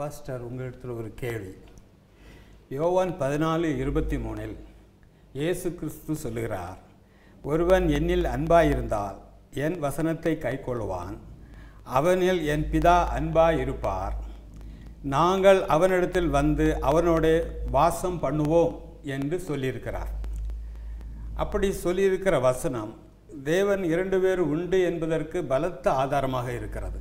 Pastor உங்களிடத்தில் ஒரு கேள்வி. யோவான் பதினாலு இருபத்தி மூணில் இயேசு கிறிஸ்து சொல்லுகிறார் ஒருவன் என்னில் அன்பாயிருந்தால் என் வசனத்தை கைக்கொள்வான் அவனில் என் பிதா அன்பாயிருப்பார். நாங்கள் அவனிடத்தில் வந்து அவனோட வாசம் பண்ணுவோம் என்று சொல்லியிருக்கிறார். அப்படி சொல்லியிருக்கிற வசனம் தேவன் இரண்டு பேர் உண்டு என்பதற்கு பலத்த ஆதாரமாக இருக்கிறது.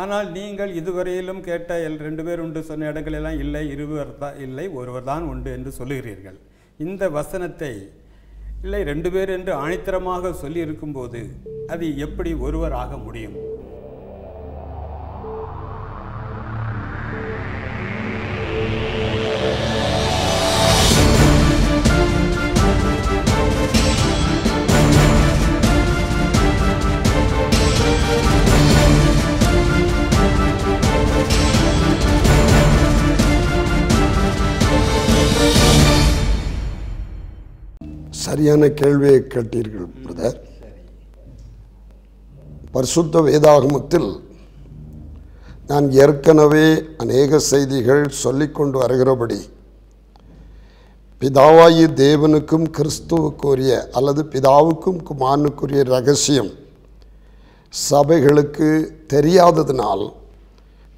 ஆனால் நீங்கள் இதுவரையிலும் கேட்ட எல் ரெண்டு பேர் உண்டு சொன்ன இடங்களெல்லாம் இல்லை இருவர் தான் இல்லை ஒருவர் தான் உண்டு என்று சொல்லுகிறீர்கள். இந்த வசனத்தை இல்லை ரெண்டு பேர் என்று ஆணித்தரமாக சொல்லி இருக்கும்போது அது எப்படி ஒருவர் ஆக முடியும்? சரியான கேள்வியை கேட்டீர்கள் பிரதர் பரிசுத்த வேதாகமத்தில் நான் ஏற்கனவே அநேக செய்திகள் சொல்லிக்கொண்டு வருகிறபடி பிதாவாயி தேவனுக்கும் கிறிஸ்துவுக்குரிய அல்லது பிதாவுக்கும் குமாரனுக்குரிய ரகசியம் சபைகளுக்கு தெரியாததினால்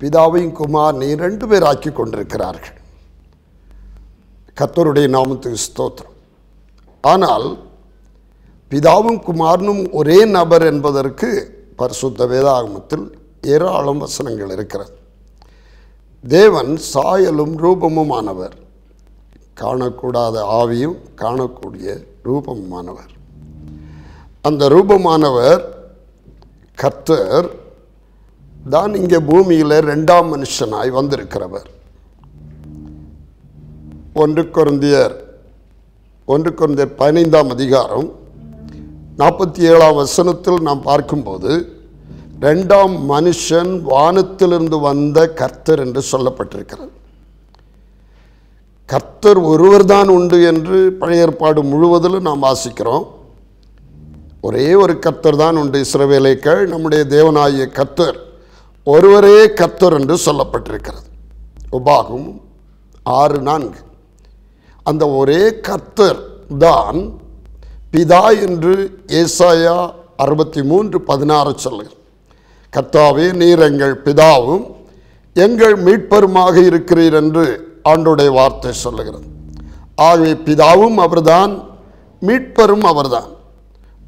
பிதாவையும் குமாரனை ரெண்டு பேர் ஆக்கி கொண்டிருக்கிறார்கள். கத்தருடைய நாமத்துக்கு ஸ்தோத்திரம். ஆனால் பிதாவும் குமாரனும் ஒரே நபர் என்பதற்கு பரிசுத்த வேதாகமத்தில் ஏராளம் வசனங்கள் இருக்கிறது. தேவன் சாயலும் ரூபமுமானவர். காணக்கூடாத ஆவியும் காணக்கூடிய ரூபமுமானவர். அந்த ரூபமானவர் கர்த்தர் தான் இங்கே பூமியில் ரெண்டாம் மனுஷனாய் வந்திருக்கிறவர். ஒன்று குருந்தியர் ஒன்று குருந்தியர் பதினைந்தாம் அதிகாரம் நாற்பத்தி ஏழாம் வசனத்தில் நாம் பார்க்கும்போது ரெண்டாம் மனுஷன் வானத்திலிருந்து வந்த கர்த்தர் என்று சொல்லப்பட்டிருக்கிறது. கர்த்தர் ஒருவர் தான் உண்டு என்று பழைய ஏற்பாடு முழுவதிலும் நாம் வாசிக்கிறோம். ஒரே ஒரு கர்த்தர் தான் உண்டு இஸ்ரவேலைக்கள் நம்முடைய தேவனாகிய கர்த்தர் ஒருவரே கர்த்தர் என்று சொல்லப்பட்டிருக்கிறது. உபாகும் ஆறு நான்கு. அந்த ஒரே கர்த்தர் தான் பிதா என்று ஏசாயா அறுபத்தி மூன்று பதினாறு சொல்லுகிறார் கர்த்தாவே நீர் எங்கள் பிதாவும் எங்கள் மீட்பருமாக இருக்கிறீர் என்று ஆண்டுடைய வார்த்தை சொல்லுகிறது. ஆகவே பிதாவும் அவர்தான் மீட்பரும் அவர்தான்.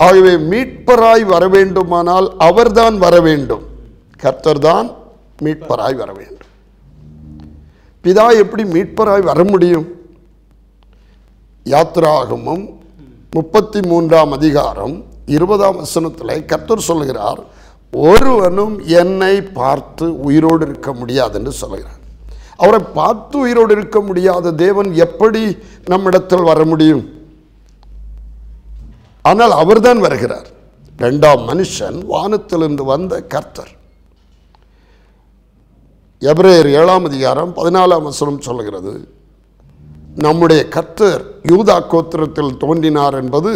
ஆகவே மீட்பராய் வர வேண்டுமானால் அவர்தான் வர வேண்டும் கர்த்தர் தான் மீட்பராய் வர வேண்டும் பிதா எப்படி மீட்பராய் வர முடியும்? யாத்ராகமும் முப்பத்தி மூன்றாம் அதிகாரம் இருபதாம் வசனத்தில் கர்த்தர் சொல்கிறார் ஒருவனும் என்னை பார்த்து உயிரோடு இருக்க முடியாது என்று சொல்கிறார் அவரை பார்த்து உயிரோடு இருக்க முடியாத தேவன் எப்படி நம்மிடத்தில் வர முடியும்? ஆனால் அவர்தான் வருகிறார். ரெண்டாம் மனுஷன் வானத்திலிருந்து வந்த கர்த்தர். எப்ரேயர் ஏழாம் அதிகாரம் பதினாலாம் வசனம் சொல்கிறது நம்முடைய கர்த்தர் யூதா கோத்திரத்தில் தோன்றினார் என்பது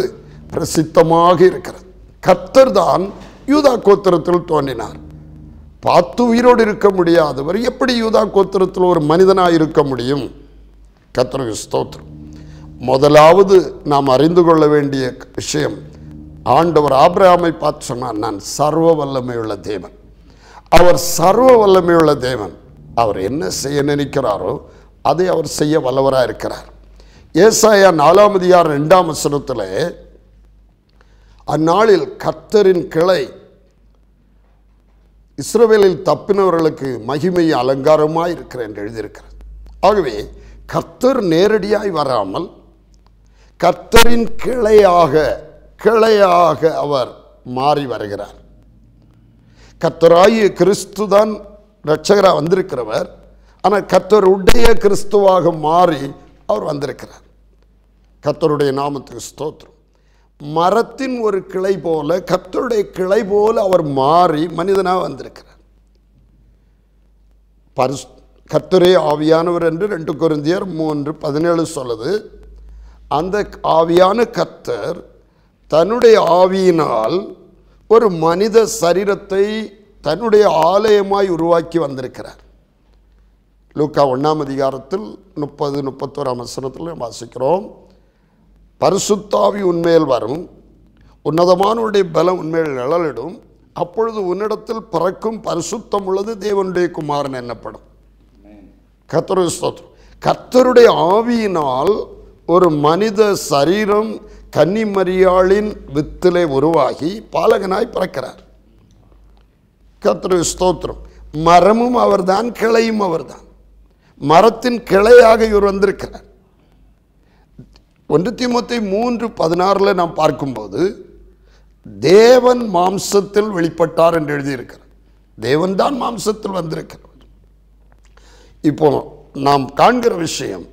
பிரசித்தமாக இருக்கிறது. கர்த்தர் தான் யூதா கோத்திரத்தில் தோன்றினார். பார்த்து உயிரோடு இருக்க முடியாதவர் எப்படி யூதா கோத்திரத்தில் ஒரு மனிதனாக இருக்க முடியும்? கர்த்தருக்கு ஸ்தோத்திரம். முதலாவது நாம் அறிந்து கொள்ள வேண்டிய விஷயம் ஆண்டவர் ஆபிரகாமை பார்த்து சொன்னார் நான் சர்வ வல்லமையுள்ள தேவன். அவர் சர்வ வல்லமையுள்ள தேவன். அவர் என்ன செய்ய நினைக்கிறாரோ அதை அவர் செய்ய வல்லவராக இருக்கிறார். ஏசாயா நாலாம் அதிகாரம் ரெண்டாம் வசனத்தில் அந்நாளில் கர்த்தரின் கிளை இஸ்ரவேலில் தப்பினவர்களுக்கு மகிமை அலங்காரமாக இருக்கிற என்று எழுதியிருக்கிறது ஆகவே கர்த்தர் நேரடியாய் வராமல் கர்த்தரின் கிளையாக கிளையாக அவர் மாறி வருகிறார். கர்த்தராகிய கிறிஸ்து தான் ரட்சகராக வந்திருக்கிறவர். ஆனால் கர்த்தருடைய கிறிஸ்துவாக மாறி அவர் வந்திருக்கிறார். கர்த்தருடைய நாமத்துக்கு ஸ்தோத்திரம். மரத்தின் ஒரு கிளை போல கர்த்தருடைய கிளை போல அவர் மாறி மனிதனாக வந்திருக்கிறார். பரிசு கர்த்தரே ஆவியானவர் என்று ரெண்டு குருந்தியர் மூன்று பதினேழு சொல்லுது. அந்த ஆவியான கர்த்தர் தன்னுடைய ஆவியினால் ஒரு மனித சரீரத்தை தன்னுடைய ஆலயமாய் உருவாக்கி வந்திருக்கிறார். லூக்கா ஒன்றாம் அதிகாரத்தில் முப்பது முப்பத்தோராம் வசனத்தில் வாசிக்கிறோம். பரிசுத்தாவி உண்மையில் வரும். உன்னதமானவருடைய பலம் உண்மையில் நிழலிடும். அப்பொழுது உன்னிடத்தில் பிறக்கும் பரிசுத்தம் உள்ளது தேவனுடைய குமாரன் என்னப்படும். கர்த்தருடைய ஸ்தோத்திரம். கர்த்தருடைய ஆவியினால் ஒரு மனித சரீரம் கன்னிமரியாளின் வித்திலே உருவாகி பாலகனாய் பிறக்கிறார். கத்திர ஸ்தோத்திரம். மரமும் அவர்தான் கிளையும் அவர்தான். மரத்தின் கிளையாக இவர் வந்திருக்கிறார். ஒன்று தீமோத்தை மூன்று பதினாறில் நாம் பார்க்கும்போது தேவன் மாம்சத்தில் வெளிப்பட்டார் என்று எழுதியிருக்கிறார். தேவன் தான் மாம்சத்தில் வந்திருக்கிறார். இப்போ நாம் காண்கிற விஷயம்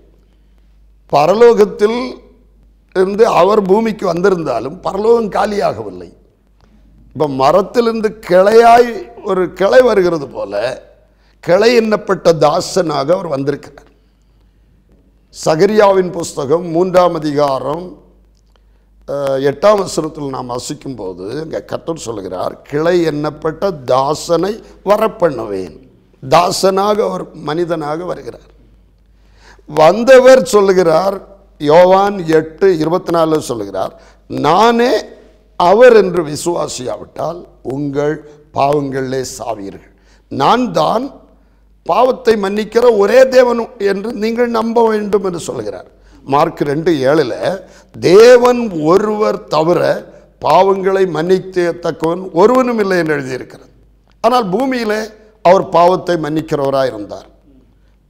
பரலோகத்தில் இருந்து அவர் பூமிக்கு வந்திருந்தாலும் பரலோகம் காலியாகவில்லை. இப்போ மரத்திலிருந்து கிளையாய் ஒரு கிளை வருகிறது போல கிளை எண்ணப்பட்ட தாசனாக அவர் வந்திருக்கிறார். சகரியாவின் புஸ்தகம் மூன்றாம் அதிகாரம் எட்டாம் வசனத்தில் நாம் வசிக்கும் போது இங்கே கத்தர் சொல்கிறார் கிளை எண்ணப்பட்ட தாசனை வரப்பண்ணுவேன். தாசனாக அவர் மனிதனாக வருகிறார். வந்தவர் சொல்லுகிறார் யோவான் எட்டு இருபத்தி நாலு சொல்லுகிறார் நானே அவர் என்று விசுவாசியாவிட்டால் உங்கள் பாவங்களிலே சாவீர்கள். நான் தான் பாவத்தை மன்னிக்கிற ஒரே தேவன் என்று நீங்கள் நம்ப வேண்டும் என்று சொல்கிறார். மார்க் ரெண்டு ஏழில் தேவன் ஒருவர் தவிர பாவங்களை மன்னிக்கத்தக்கவன் ஒருவனும் இல்லை என்று எழுதியிருக்கிறது. ஆனால் பூமியில் அவர் பாவத்தை மன்னிக்கிறவராக இருந்தார்.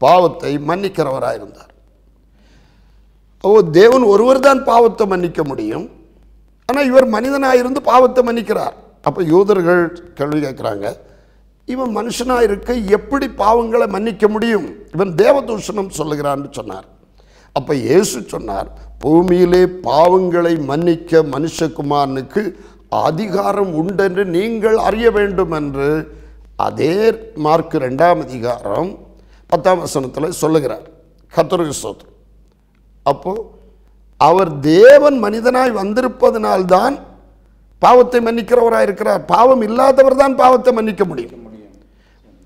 பாவத்தை மன்னிக்கிறவராக இருந்தார். ஓ தேவன் ஒருவர் தான் பாவத்தை மன்னிக்க முடியும். ஆனால் இவர் மனிதனாக இருந்து பாவத்தை மன்னிக்கிறார். அப்போ யூதர்கள் கேள்வி கேட்குறாங்க இவன் மனுஷனாக இருக்க எப்படி பாவங்களை மன்னிக்க முடியும்? இவன் தேவதூஷணம் சொல்லுகிறான்னு சொன்னார். அப்போ இயேசு சொன்னார் பூமியிலே பாவங்களை மன்னிக்க மனுஷகுமாரனுக்கு அதிகாரம் உண்டென்று நீங்கள் அறிய வேண்டும் என்று அதே மார்க் ரெண்டாம் அதிகாரம் பத்தாம் வசனத்தில் சொல்லுகிறார். கத்தருக்கு ஸ்தோத்திரம். அப்போது அவர் தேவன் மனிதனாய் வந்திருப்பதனால்தான் பாவத்தை மன்னிக்கிறவராக இருக்கிறார் பாவம் இல்லாதவர் தான் பாவத்தை மன்னிக்க முடியும்.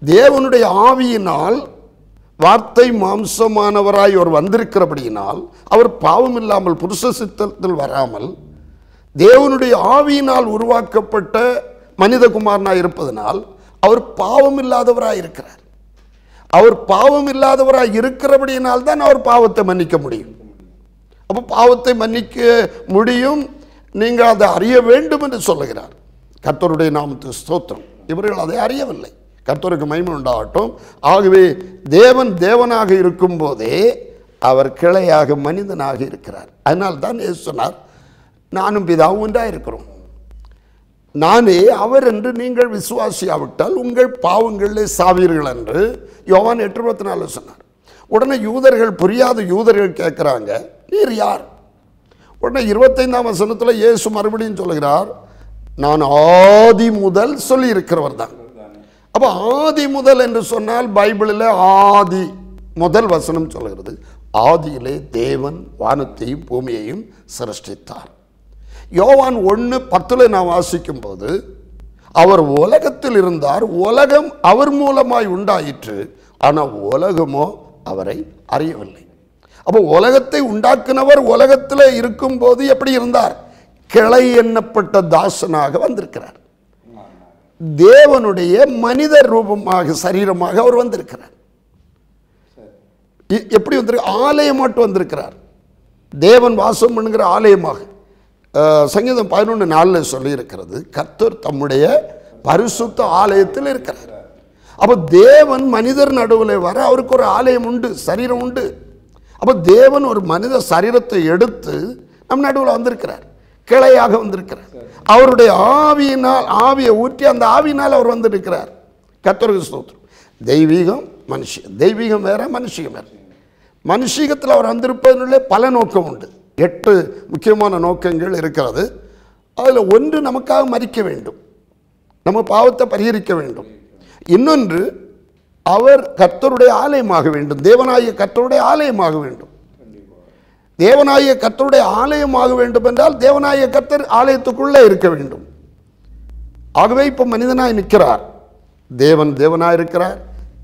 தேவனுடைய ஆவியினால் வார்த்தை மாம்சமானவராய் அவர் வந்திருக்கிறபடியினால் அவர் பாவம் இல்லாமல் புருஷ சித்தத்தில் வராமல் தேவனுடைய ஆவியினால் உருவாக்கப்பட்ட மனிதகுமாரனாக இருப்பதனால் அவர் பாவம் இல்லாதவராக இருக்கிறார். அவர் பாவம் இல்லாதவராக இருக்கிறபடியினால் தான் அவர் பாவத்தை மன்னிக்க முடியும். அப்போ பாவத்தை மன்னிக்க முடியும். நீங்கள் அதை அறிய வேண்டும் என்று சொல்லுகிறார். கர்த்தருடைய நாமத்து ஸ்தோத்திரம். இவர்கள் அதை அறியவில்லை. கர்த்தருக்கு மைமன் உண்டாகட்டும். ஆகவே தேவன் தேவனாக இருக்கும் போதே அவர் கிளையாக மனிதனாக இருக்கிறார். அதனால் தான் இயேசு சொன்னார் நானும் பிதாவும் ஒன்றாக இருக்கிறோம். நானே அவர் என்று நீங்கள் விசுவாசியாவிட்டால் உங்கள் பாவங்களிலே சாவீர்கள் என்று யோவான் எட்டு இருபத்தி நாலு சொன்னார். உடனே யூதர்கள் புரியாத யூதர்கள் கேட்குறாங்க நீர் யார்? உடனே இருபத்தைந்தாம் வசனத்தில் இயேசு மறுபடியும் சொல்லுகிறார் நான் ஆதி முதல் சொல்லியிருக்கிறவர் தான் அப்போ ஆதி முதல் என்று சொன்னால் பைபிளில் ஆதி முதல் வசனம் சொல்கிறது. ஆதியிலே தேவன் வானத்தையும் பூமியையும் சிருஷ்டித்தார். யோவான் ஒன்று பத்தில் நான் வாசிக்கும் போது அவர் உலகத்தில் இருந்தார் உலகம் அவர் மூலமாய் உண்டாயிற்று ஆனால் உலகமோ அவரை அறியவில்லை. அப்போ உலகத்தை உண்டாக்குனவர் உலகத்தில் இருக்கும்போது எப்படி இருந்தார்? கிளை எண்ணப்பட்ட தாசனாக வந்திருக்கிறார். தேவனுடைய மனித ரூபமாக சரீரமாக அவர் வந்திருக்கிறார். எ- எப்படி வந்திருக்கு மட்டும் வந்திருக்கிறார். தேவன் வாசம் பண்ணுங்கிற ஆலயமாக. சங்கீதம் பதினொன்று நாளில் சொல்லியிருக்கிறது கர்த்தர் தம்முடைய பரிசுத்த ஆலயத்தில் இருக்கிறார். அப்போ தேவன் மனிதர் நடுவில் வர அவருக்கு ஒரு ஆலயம் உண்டு சரீரம் உண்டு. அப்போ தேவன் ஒரு மனித சரீரத்தை எடுத்து நம் நடுவில் வந்திருக்கிறார். கிளையாக வந்திருக்கிறார். அவருடைய ஆவியினால் ஆவியை ஊற்றி அந்த ஆவியினால் அவர் வந்திருக்கிறார். கர்த்தருக்கு ஸ்தோத்திரம். தெய்வீகம் மனுஷியம் தெய்வீகம் வேற மனுஷிகம் வேற. மனுஷீகத்தில் அவர் வந்திருப்பதிலே பல நோக்கம் உண்டு. எட்டு முக்கியமான நோக்கங்கள் இருக்கிறது. அதில் ஒன்று நமக்காக மறிக்க வேண்டும். நம்ம பாவத்தை பரிகரிக்க வேண்டும். இன்னொன்று அவர் கர்த்தருடைய ஆலயமாக வேண்டும். தேவனாகிய கர்த்தருடைய ஆலயமாக வேண்டும். தேவனாய கத்தருடைய ஆலயமாக வேண்டும் என்றால் தேவனாய கத்தர் ஆலயத்துக்குள்ளே இருக்க வேண்டும். ஆகவே இப்போ மனிதனாய் நிற்கிறார். தேவன் தேவனாக இருக்கிறார்.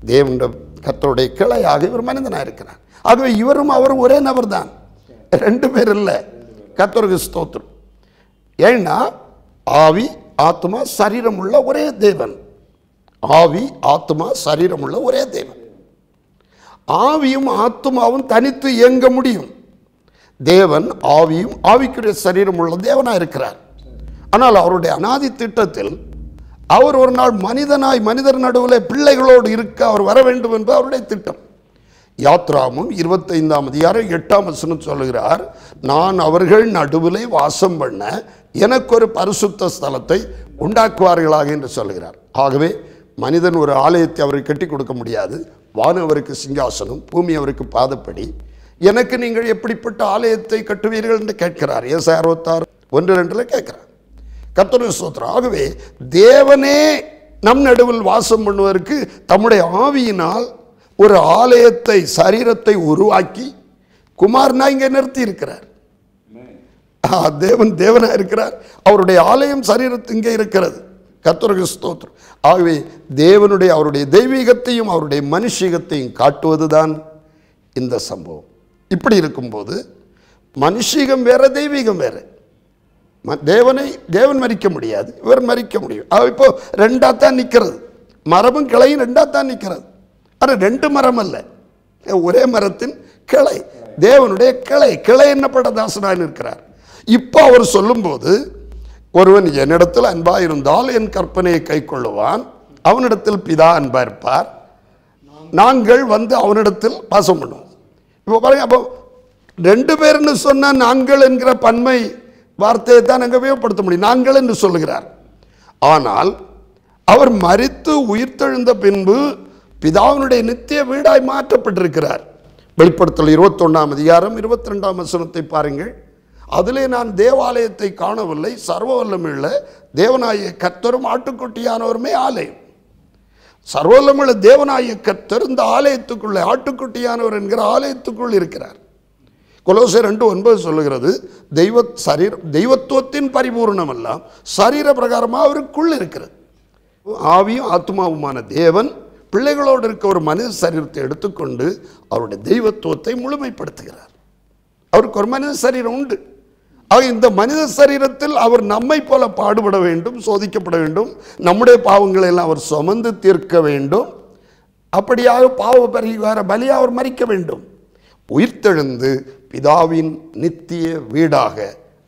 தேவனுடைய கத்தருடைய கிளையாக இவர் மனிதனாக இருக்கிறார். ஆகவே இவரும் அவரும் ஒரே நபர் தான் ரெண்டு பேர் இல்லை. கத்தருக்கு ஸ்தோத்திரம். ஏன்னா ஆவி ஆத்மா சரீரம் உள்ள ஒரே தேவன். ஆவி ஆத்மா சரீரம் உள்ள ஒரே தேவன். ஆவியும் ஆத்மாவும் தனித்து இயங்க முடியும். தேவன் ஆவியும் ஆவிக்குரிய சரீரம் உள்ள தேவனாக இருக்கிறார் ஆனால் அவருடைய அனாதி திட்டத்தில் அவர் ஒரு நாள் மனிதனாய் மனிதர் நடுவில் பிள்ளைகளோடு இருக்க அவர் வர வேண்டும் என்பது அவருடைய திட்டம். யாத்ராமும் இருபத்தைந்தாம் அதிகாரம் எட்டாம் வசனம் சொல்கிறார் நான் அவர்கள் நடுவில் வாசம் பண்ண எனக்கு ஒரு பரிசுத்த ஸ்தலத்தை உண்டாக்குவார்களாக என்று சொல்கிறார் ஆகவே மனிதன் ஒரு ஆலயத்தை அவருக்கு கட்டி கொடுக்க முடியாது. வானம் அவருக்கு சிங்காசனம் பூமி அவருக்கு பாதப்படி எனக்கு நீங்கள் எப்படிப்பட்ட ஆலயத்தை கட்டுவீர்கள் என்று கேட்கிறார். எஸ் அறுபத்தாறு ஒன்று ரெண்டில் கேட்கிறார். கர்த்தருடைய ஸ்தோத்திரம் ஆகவே தேவனே நம் நடுவில் வாசம் பண்ணுவதற்கு தம்முடைய ஆவியினால் ஒரு ஆலயத்தை சரீரத்தை உருவாக்கி குமார்னா இங்கே நிறுத்தி இருக்கிறார். தேவன் தேவனாக இருக்கிறார். அவருடைய ஆலயம் சரீரத்து இங்கே இருக்கிறது. கர்த்தருக்கு ஸ்தோத்திரம். ஆகவே தேவனுடைய அவருடைய தெய்வீகத்தையும் அவருடைய மனுஷீகத்தையும் காட்டுவதுதான் இந்த சம்பவம். இப்படி இருக்கும்போது மனுஷீகம் வேற தெய்வீகம் வேறு. ம- தேவனை தேவன் மறிக்க முடியாது இவர் மறிக்க முடியும். ஆக இப்போ ரெண்டாக தான் நிற்கிறது மரமும் கிளையும் ரெண்டாக தான் நிற்கிறது ஆனால் ரெண்டு மரம் அல்ல. ஒரே மரத்தின் கிளை. தேவனுடைய கிளை. கிளை என்னப்பட்ட தாசனாக இருக்கிறார். இப்போ அவர் சொல்லும்போது ஒருவன் என்னிடத்தில் அன்பாக இருந்தால் என் கற்பனையை கை கொள்ளுவான். அவனிடத்தில் பிதா அன்பா இருப்பார். நாங்கள் வந்து அவனிடத்தில் வாசம் பண்ணுவோம். இப்போ பாருங்க அப்போ ரெண்டு பேர்னு சொன்ன நாங்கள் என்கிற பன்மை வார்த்தையை தான் அங்கே உபயோகப்படுத்த முடியும். நாங்கள் என்று சொல்லுகிறார். ஆனால் அவர் மறித்து உயிர்த்தெழுந்த பின்பு பிதாவினுடைய நித்திய வீடாய் மாற்றப்பட்டிருக்கிறார். வெளிப்படுத்தல் இருபத்தொன்னாம் அதிகாரம் இருபத்தி ரெண்டாம் வசனத்தை பாருங்கள். அதிலே நான் தேவாலயத்தை காணவில்லை சர்வவல்லம் இல்லை தேவனாய கர்த்தரும் ஆட்டுக்குட்டியானவருமே ஆலயம். சர்வல்லமுள்ள தேவனாய கர்த்தர் இந்த ஆலயத்துக்குள்ளே ஆட்டுக்குட்டியானவர் என்கிற ஆலயத்துக்குள் இருக்கிறார். கொலோசை ரெண்டு ஒன்பது சொல்லுகிறது தெய்வ சரீர தெய்வத்துவத்தின் பரிபூர்ணம் எல்லாம் சரீர பிரகாரமாக அவருக்குள் இருக்கிறது. ஆவியும் ஆத்மாவுமான தேவன் பிள்ளைகளோடு இருக்க ஒரு மனித சரீரத்தை எடுத்துக்கொண்டு அவருடைய தெய்வத்துவத்தை முழுமைப்படுத்துகிறார். அவருக்கு ஒரு மனித சரீரம் உண்டு. ஆக இந்த மனித சரீரத்தில் அவர் நம்மை போல பாடுபட வேண்டும் சோதிக்கப்பட வேண்டும். நம்முடைய பாவங்களை எல்லாம் அவர் சுமந்து தீர்க்க வேண்டும். அப்படியாக பாவ பரிகார பலியாக அவர் மறிக்க வேண்டும். உயிர்த்தெழுந்து பிதாவின் நித்திய வீடாக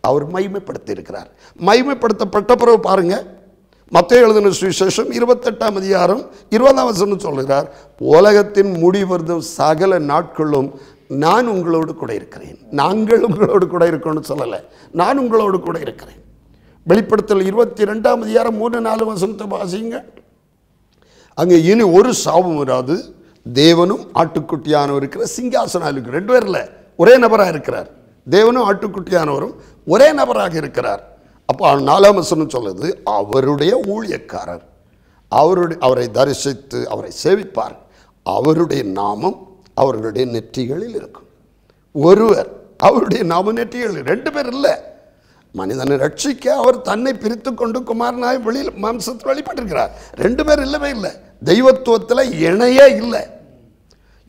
அவர் மைமைப்படுத்தியிருக்கிறார் மைமைப்படுத்தப்பட்ட பிறகு பாருங்க மத்திய எழுதின சுவிசேஷம் இருபத்தெட்டாம் அதிகாரம் இருபதாம் வசனம் சொல்கிறார் உலகத்தின் முடிவதும் சகல நாட்களும் நான் உங்களோடு கூட இருக்கிறேன். நாங்கள் உங்களோடு கூட இருக்கோன்னு சொல்லலை. நான் உங்களோடு கூட இருக்கிறேன். வெளிப்படுத்தல் இருபத்தி ரெண்டாம் அதிகாரம் மூணு நாலு வசனத்தை வாசிங்க. அங்கே இனி ஒரு சாபம் வராது. தேவனும் ஆட்டுக்குட்டியானவர் இருக்கிற சிங்காசனம் இருக்கு ரெண்டு பேரில் ஒரே நபராக இருக்கிறார். தேவனும் ஆட்டுக்குட்டியானவரும் ஒரே நபராக இருக்கிறார். அப்போ நாலாம் வசனம் சொல்லுது அவருடைய ஊழியக்காரர். அவருடைய அவரை தரிசித்து அவரை சேவிப்பார். அவருடைய நாமம் அவர்களுடைய நெற்றிகளில் இருக்கும். ஒருவர் அவருடைய நாம ரெண்டு பேர் இல்லை. மனிதனை ரட்சிக்க அவர் தன்னை பிரித்து கொண்டு குமாரனாய் வெளியில் மாம்சத்தில் வெளிப்பட்டிருக்கிறார் ரெண்டு பேர் இல்லவே இல்லை. தெய்வத்துவத்தில் இணையே இல்லை.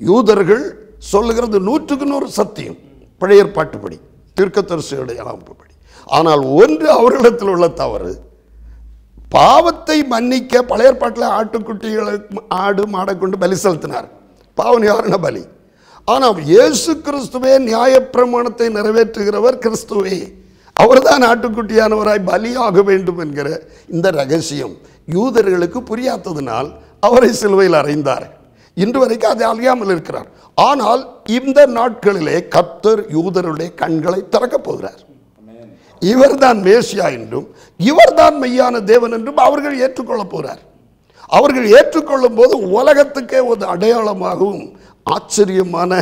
யூதர்கள் சொல்லுகிறது நூற்றுக்கு நூறு சத்தியம். பழைய ஏற்பாட்டுப்படி தீர்க்கதரிசியுடைய அமைப்புப்படி ஆனால் ஒன்று அவர்களிடத்தில் உள்ள தவறு. பாவத்தை மன்னிக்க பழைய ஏற்பாட்டில் ஆட்டுக்குட்டிகளை ஆடு மாடை கொண்டு பலி செலுத்தினார். பாவ நிவாரண பலி. ஆனால் இயேசு கிறிஸ்துவே நியாயப்பிரமாணத்தை நிறைவேற்றுகிறவர் கிறிஸ்துவே. அவர்தான் ஆட்டுக்குட்டியானவராய் பலியாக வேண்டும் என்கிற இந்த ரகசியம் யூதர்களுக்கு புரியாததினால் அவரை சிலுவையில் அறைந்தார். இன்று வரைக்கும் அதை அறியாமல் இருக்கிறார். ஆனால் இந்த நாட்களிலே கர்த்தர் யூதருடைய கண்களை திறக்கப் போகிறார். இவர்தான் மேசியா என்றும் இவர்தான் மெய்யான தேவன் என்றும் அவர்கள் ஏற்றுக்கொள்ளப் போகிறார். அவர்கள் ஏற்றுக்கொள்ளும் போது உலகத்துக்கே ஒரு அடையாளமாகவும் ஆச்சரியமான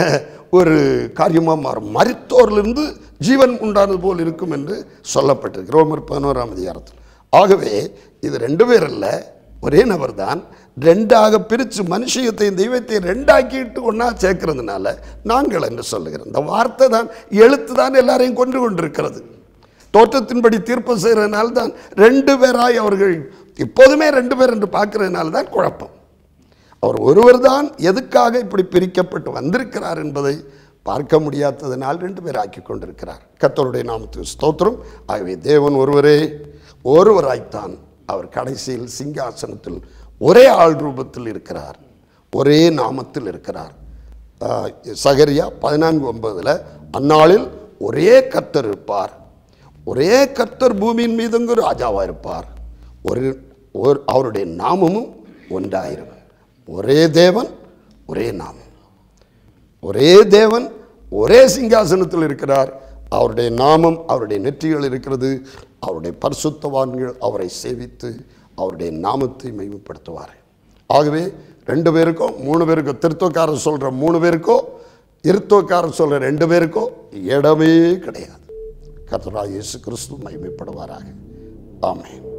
ஒரு காரியமாக மாறும். மரித்தோரிலிருந்து ஜீவன் உண்டானது போல் இருக்கும் என்று சொல்லப்பட்டிருக்கு. ரோமர் பதினோராம் அதிகாரத்தில். ஆகவே இது ரெண்டு பேர் அல்ல ஒரே நபர் தான் ரெண்டாக பிரித்து மனுஷியத்தையும் தெய்வத்தையும் ரெண்டாக்கிட்டு ஒன்றா சேர்க்கறதுனால நாங்கள் என்று சொல்லுகிறோம் இந்த வார்த்தை தான் எழுத்து தான் எல்லாரையும் கொண்டு கொண்டிருக்கிறது. தோற்றத்தின்படி தீர்ப்பு செய்கிறதுனால தான் ரெண்டு பேராய் அவர்கள் இப்போதுமே ரெண்டு பேர் என்று பார்க்கறதுனால தான் குழப்பம். அவர் ஒருவர் தான் எதுக்காக இப்படி பிரிக்கப்பட்டு வந்திருக்கிறார் என்பதை பார்க்க முடியாததனால் ரெண்டு பேர் ஆக்கி கொண்டிருக்கிறார். கர்த்தருடைய நாமத்துக்கு ஸ்தோத்திரம். ஆகவே தேவன் ஒருவரே ஒருவராய்த்தான் அவர் கடைசியில் சிங்காசனத்தில் ஒரே ஆள் ரூபத்தில் இருக்கிறார். ஒரே நாமத்தில் இருக்கிறார். சகரியா பதினான்கு ஒன்பதில் அந்நாளில் ஒரே கர்த்தர் இருப்பார். ஒரே கர்த்தர் பூமியின் மீதுங்க ராஜாவாக இருப்பார். ஒரு ஒரு அவருடைய நாமமும் ஒன்றாயிரும். ஒரே தேவன் ஒரே நாமம். ஒரே தேவன் ஒரே சிங்காசனத்தில் இருக்கிறார். அவருடைய நாமம் அவருடைய நெற்றிகள் இருக்கிறது. அவருடைய பரிசுத்தவான்கள் அவரை சேவித்து அவருடைய நாமத்தை மைமைப்படுத்துவார் ஆகவே ரெண்டு பேருக்கோ மூணு பேருக்கோ திருத்தோக்காரர் சொல்கிற மூணு பேருக்கோ இருத்தோக்காரர் சொல்கிற ரெண்டு பேருக்கோ இடமே கிடையாது. கர்த்தராகிய இயேசு கிறிஸ்து மகிமைப்படுவாராக ஆமேன்.